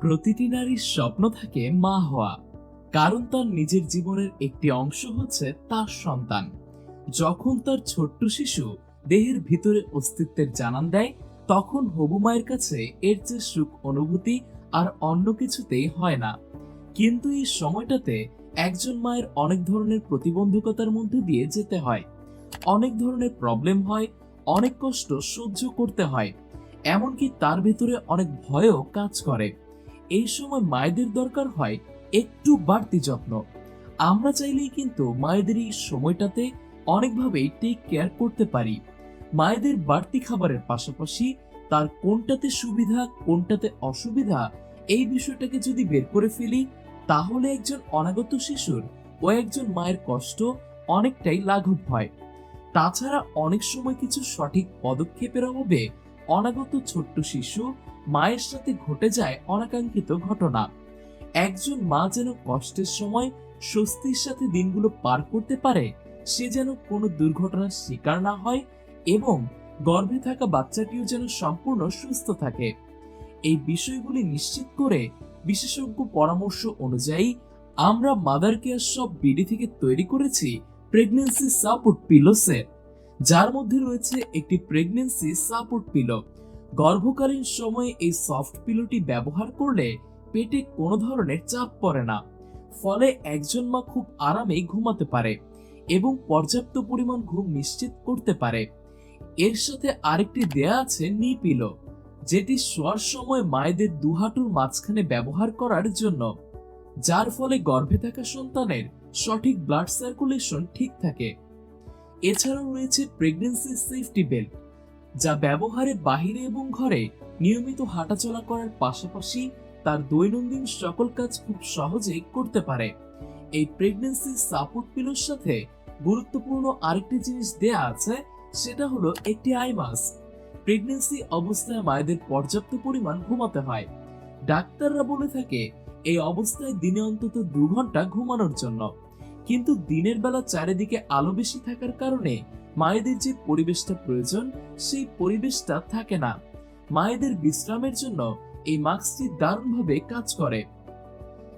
প্রতিটি নারীর স্বপ্ন থাকে মা হওয়া। কারণ তার নিজের জীবনের একটি অংশ হচ্ছে তার সন্তান। যখন তার ছোট্ট শিশু দেহের ভিতরে অস্তিত্বের জানান দেয়, তখন হবু মায়ের কাছে এর চেয়ে সুখ অনুভূতি আর অন্য কিছুতেই হয় না। কিন্তু এই সময়টাতে একজন মায়ের অনেক ধরনের প্রতিবন্ধকতার মধ্যে দিয়ে যেতে হয়। অনেক ধরনের প্রবলেম হয়, অনেক কষ্ট সহ্য করতে হয়। এমনকি তার ভেতরে অনেক ভয়ও কাজ করে। এই সময় মায়েদের দরকার হয় একটু বাড়তি যত্ন। আমরা চাইলেই কিন্তু মায়েদের এই সময়টাতে অনেকভাবেই টেক কেয়ার করতে পারি। মায়েদের বাড়তি খাবারের পাশাপাশি তার কোনটাতে সুবিধা, কোনটাতে অসুবিধা, এই বিষয়টাকে যদি বের করে ফেলি, তাহলে একজন অনাগত শিশুর ও একজন মায়ের কষ্ট অনেকটাই লাঘব হয়। তাছাড়া অনেক সময় কিছু সঠিক পদক্ষেপের অভাবে অনাগত ছোট্ট শিশু মায়ের সাথে ঘটে যায় অনাকাঙ্ক্ষিত ঘটনা। একজন মা যেন কষ্টের সময় স্বস্তির সাথে দিনগুলো পার করতে পারে, সে যেন কোনো দুর্ঘটনার শিকার না হয় এবং গর্ভে থাকা বাচ্চাটিও যেন সম্পূর্ণ সুস্থ থাকে। এই বিষয়গুলি নিশ্চিত করে বিশেষজ্ঞ পরামর্শ অনুযায়ী আমরা মাদার কেয়ার সব বিডি থেকে তৈরি করেছি প্রেগন্যান্সি সাপোর্ট পিলো সেট। যার মধ্যে রয়েছে একটি প্রেগনেন্সি সাপোর্ট পিলো। গর্ভকালীন সময়ে এই সফট পিলোটি ব্যবহার করলে পেটে কোনো ধরনের চাপ পড়ে না। ফলে একজন মা খুব আরামে ঘুমাতে পারে এবং পর্যাপ্ত পরিমাণ ঘুম নিশ্চিত করতে পারে। এর সাথে আরেকটি দেয়া আছে নি পিলো যেটি শোয়ার সময় মায়েদের দুহাটুর মাঝখানে ব্যবহার করার জন্য, যার ফলে গর্ভে থাকা সন্তানের সঠিক ব্লাড সার্কুলেশন ঠিক থাকে। এছাড়াও রয়েছে প্রেগন্যান্সি সেফটি বেল্ট যা ব্যবহারে বাহিরে এবং ঘরে নিয়মিত হাঁটাচলা করার পাশাপাশি তার দৈনন্দিন সকল কাজ খুব সহজেই করতে পারে। এই প্রেগন্যান্সি সাপোর্ট পিলোর সাথে গুরুত্বপূর্ণ আরেকটি জিনিস দেয়া আছে, সেটা হলো একটি আই মাস্ক প্রেগন্যান্সি অবস্থায় মায়েদের পর্যাপ্ত পরিমাণ ঘুমাতে হয়। ডাক্তাররা বলে থাকে, এই অবস্থায় দিনে অন্তত দু ঘণ্টা ঘুমানোর জন্য। কিন্তু দিনের বেলা চারিদিকে আলো বেশি থাকার কারণে মায়েদের যে পরিবেশটা প্রয়োজন, সেই পরিবেশটা থাকে না। মায়েদের বিশ্রামের জন্য এই মাস্কটি দারুণভাবে কাজ করে।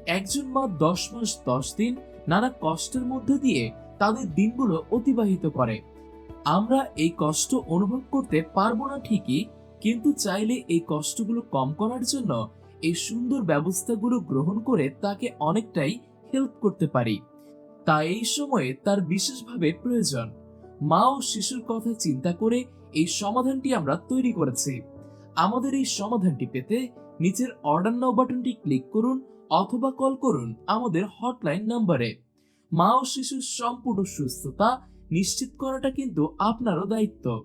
একজন মা দশ মাস দশ দিন নানা কষ্টের মধ্যে দিয়ে তাদের দিনগুলো অতিবাহিত করে। আমরা এই কষ্ট অনুভব করতে পারব না ঠিকই, কিন্তু চাইলে এই কষ্টগুলো কম করার জন্য এই সুন্দর ব্যবস্থাগুলো গ্রহণ করে তাকে অনেকটাই হেল্প করতে পারি। তাই এই সময়ে তার বিশেষভাবে প্রয়োজন। মা ও শিশুর কথা চিন্তা করে এই সমাধানটি আমরা তৈরি করেছি। আমাদের এই সমাধানটি পেতে নিচের অর্ডার নাও বাটনটি ক্লিক করুন অথবা কল করুন আমাদের হটলাইন নাম্বারে মা ও শিশুর সম্পূর্ণ সুস্থতা নিশ্চিত করাটা কিন্তু আপনারও দায়িত্ব।